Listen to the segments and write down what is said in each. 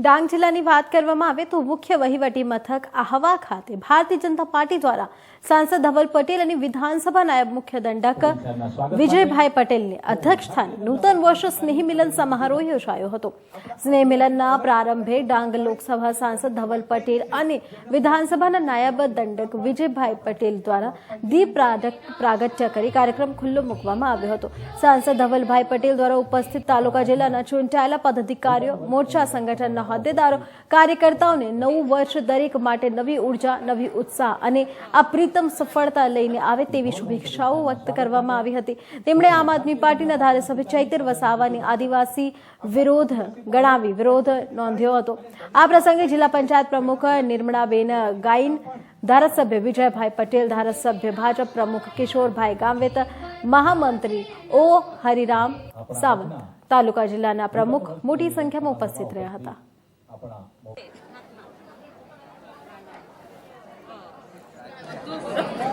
ડાંગ જિલ્લાની વાત કરવામાં આવે તો મુખ્ય વહીવટી મથક આહવા ખાતે ભારતીય જનતા પાર્ટી દ્વારા સાંસદ ધવલ પટેલ અને વિધાનસભા નાયબ મુખ્ય દંડક વિજયભાઈ પટેલને અધ્યક્ષસ્થાને નૂતન વર્ષ સ્નેહ મિલન સમારોહ યોજાયો હતો. સ્નેહ મિલનના પ્રારંભે ડાંગ લોકસભા સાંસદ ધવલ પટેલ અને વિધાનસભાના નાયબ દંડક વિજયભાઈ પટેલ દ્વારા દીપ પ્રાગટ- પ્રાગટ્ય કરી કાર્યક્રમ ખુલ્લો મૂકવામાં આવ્યો હતો. સાંસદ ધવલભાઈ પટેલ દ્વારા ઉપસ્થિત તાલુકા જિલ્લાના ચૂંટાયેલા પદાધિકારીઓ, મોરચા સંગઠનના હોદ્દેદારો, કાર્યકર્તાઓને નવું વર્ષ દરેક માટે નવી ઊર્જા, નવી ઉત્સાહ અને આ પ્રીતમ સફળતા લઈને આવે તેવી શુભેચ્છાઓ વ્યક્ત કરવામાં આવી હતી. તેમણે આમ આદમી પાર્ટીના ધારાસભ્ય ચૈતર વસાવાની આદિવાસી વિરોધ ગણાવી, વિરોધ નોંધ્યો હતો. આ પ્રસંગે જિલ્લા પંચાયત પ્રમુખ નિર્મળાબેન ગાઈન ધારાસભ્ય વિજયભાઈ પટેલ, ધારાસભ્ય ભાજપ પ્રમુખ કિશોરભાઈ ગામવેત, મહામંત્રી ઓ હરિરામ સાવંત, તાલુકા જિલ્લાના પ્રમુખ મોટી સંખ્યામાં ઉપસ્થિત રહ્યા હતા.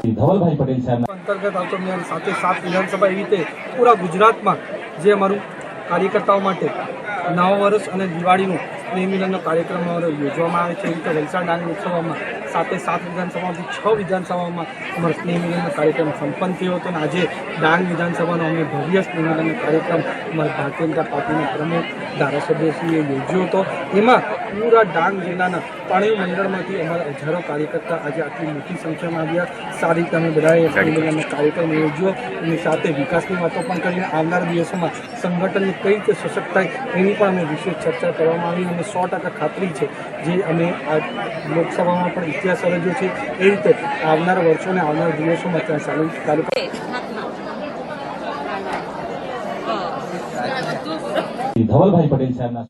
ધવલભાઈ પટેલ સાહેબ અંતર્ગત આવતો મેં સાથે સાત વિધાનસભા એવી રીતે પૂરા ગુજરાતમાં જે અમારું કાર્યકર્તાઓ માટે નવા વર્ષ અને દિવાળીનું સ્નેહ મિલનનો કાર્યક્રમ અમારો યોજવામાં આવે છે એ રીતે વલસાડ ડાંગ લોકસભામાં સાતે સાત વિધાનસભામાંથી છ વિધાનસભામાં અમારો સ્નેહ મિલનનો કાર્યક્રમ સંપન્ન થયો હતો અને આજે ડાંગ વિધાનસભાનો અમે ભવ્ય સ્નેહ મિલનનો કાર્યક્રમ અમારા ભારતીય જનતા પાર્ટીના પ્રમુખ ધારાસભ્યશ્રીએ યોજ્યો હતો. એમાં પૂરા ડાંગ જિલ્લાના ત્રણેય મંડળમાંથી અમારા હજારો કાર્યકર્તા આજે આટલી મોટી સંખ્યામાં આવ્યા. સારી રીતે અમે બધાએ સ્નેહ કાર્યક્રમ યોજ્યો એની સાથે વિકાસની વાતો પણ કરીને આવનારા દિવસોમાં સંગઠનને કઈ રીતે સશક્ત થાય એની પણ અમે વિશેષ ચર્ચા કરવામાં આવી. અને સો ટકા ખાતરી છે જે અમે આ લોકસભામાં પણ ઇતિહાસ સર્જ્યો છે એ રીતે આવનારા વર્ષોને આવનારા દિવસોમાં ત્યાં ચાલુ તાલુકા ધવલભાઈ પટેલ સાહેબના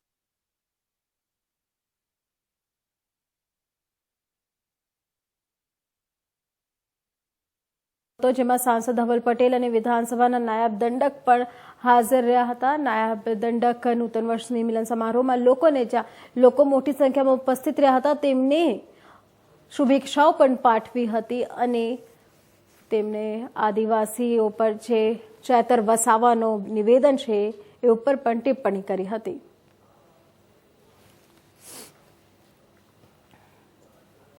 તો જેમાં સાંસદ ધવલ પટેલ અને વિધાનસભાના નાયબ દંડક પણ હાજર રહ્યા હતા. નાયબ દંડક નૂતન વર્ષની મિલન સમારોહમાં લોકોને જ્યાં લોકો મોટી સંખ્યામાં ઉપસ્થિત રહ્યા હતા તેમને શુભેચ્છાઓ પણ પાઠવી હતી અને તેમને આદિવાસીઓ પર જે ચેતર વસાવાનું નિવેદન છે એ ઉપર પણ ટિપ્પણી કરી હતી.